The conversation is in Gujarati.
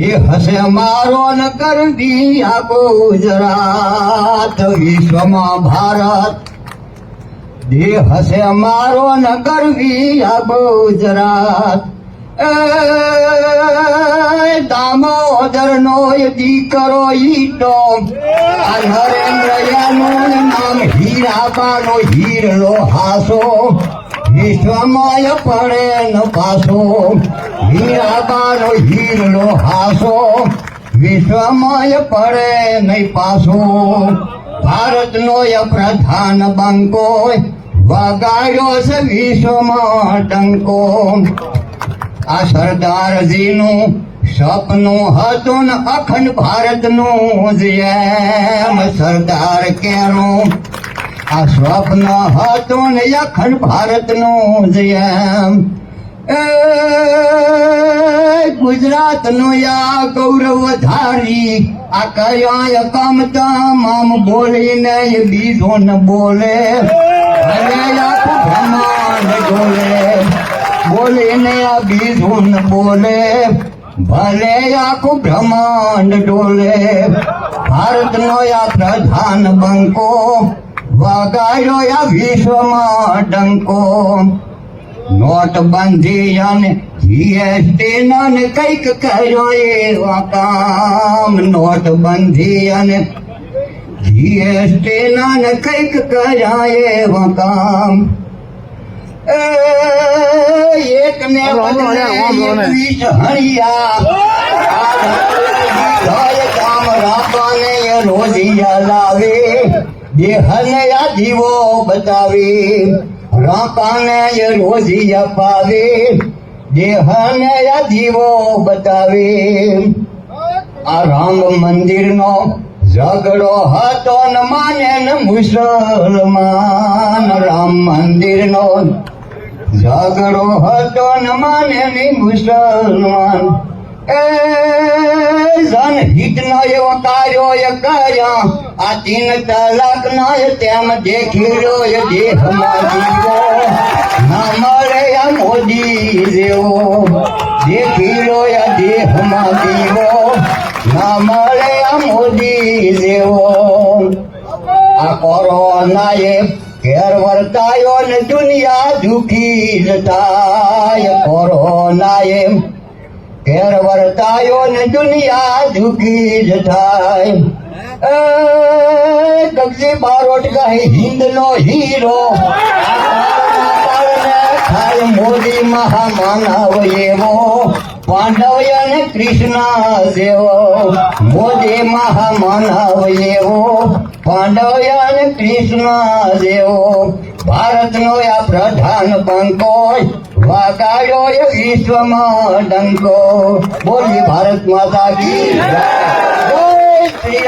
એ હશે મારો ન કરવી આ ગુજરાત, વિશ્વમાં ભારત. દેહ હશે મારો ન કરવી આ ગુજરાત. દામોદર નો દીકરો ઈટો. નરેન્દ્રનું નામ હીરાબાનો હીરલો હાસો. વિશ્વમાં પડે ન પાસો હીરાબાનો હીરનો હાસો. વિશ્વમાય પડે નહીં પાસો ભારતનો પ્રધાન બંકો. વગાડ્યો છે વિશ્વમાં ટંકો. આ સરદારજીનું સપનું હતું ને અખંડ ભારતનું. જેમ સરદાર કેરું આ સ્વપ્ન હતું ને અખંડ ભારતનું જ એમ. એ ગુજરાતનું આ ગૌરવ ધારી આ કયા કામ તમામ બોલીને એ બીજો ન બોલે ભલે આખું બ્રહ્માંડ ડોલે બોલીને આ બીજો ન બોલે. ભલે આખું બ્રહ્માંડ ડોલે. ભારતનો આ પ્રધાન બંકો વગાડ્યો આ વિશ્વમાં ડંકો. નોટબંધી અને જીએસટી ને કંઈક કર્યો એવા કામ. નોટબંધી અને જીએસટી ને કંઈક કર્યા એવા કામ. એક ને વીસ હણિયા કામ રોજિયા લાવે. દેહને આ જીવો બતાવે રાકાને એ રોજી પાવે દેહને આ જીવો બતાવે. આ રામ મંદિરનો ઝઘડો હતો ન માને ન મુસલમાન. રામ મંદિરનો ઝઘડો હતો ન માને ને મુસલમાન. એ જનહિતનો એવો કાર્યો એ કર્યા. આ તીન તલાકનો એ તેમ દેખી રહ્યો એ દેહમાં જીવો ના મળે આ મોદી જેવો દેખી રહ્યો એ દેહમાં જીવો ના મળે આ મોદી જેવો આ કોરોના એ ઘેર વર્તાયો ને દુનિયા દુખી જતા કોરોના એ ઘેર વર્તાયો ને દુનિયા દુખી જ થાય. કગજી બારોટ કહે હિન્દ નો હીરો થાય મોદી મહામાનવ એવો. પાંડવ અને કૃષ્ણ જેવો. મોદી મહામાનવ એવો. પાંડવ અને કૃષ્ણ જેવો. ભારતનો આ પ્રધાન બંકો વાગાડ્યો એ વિશ્વમાં ડંકો. બોલી ભારત માતા કી જય. શ્રી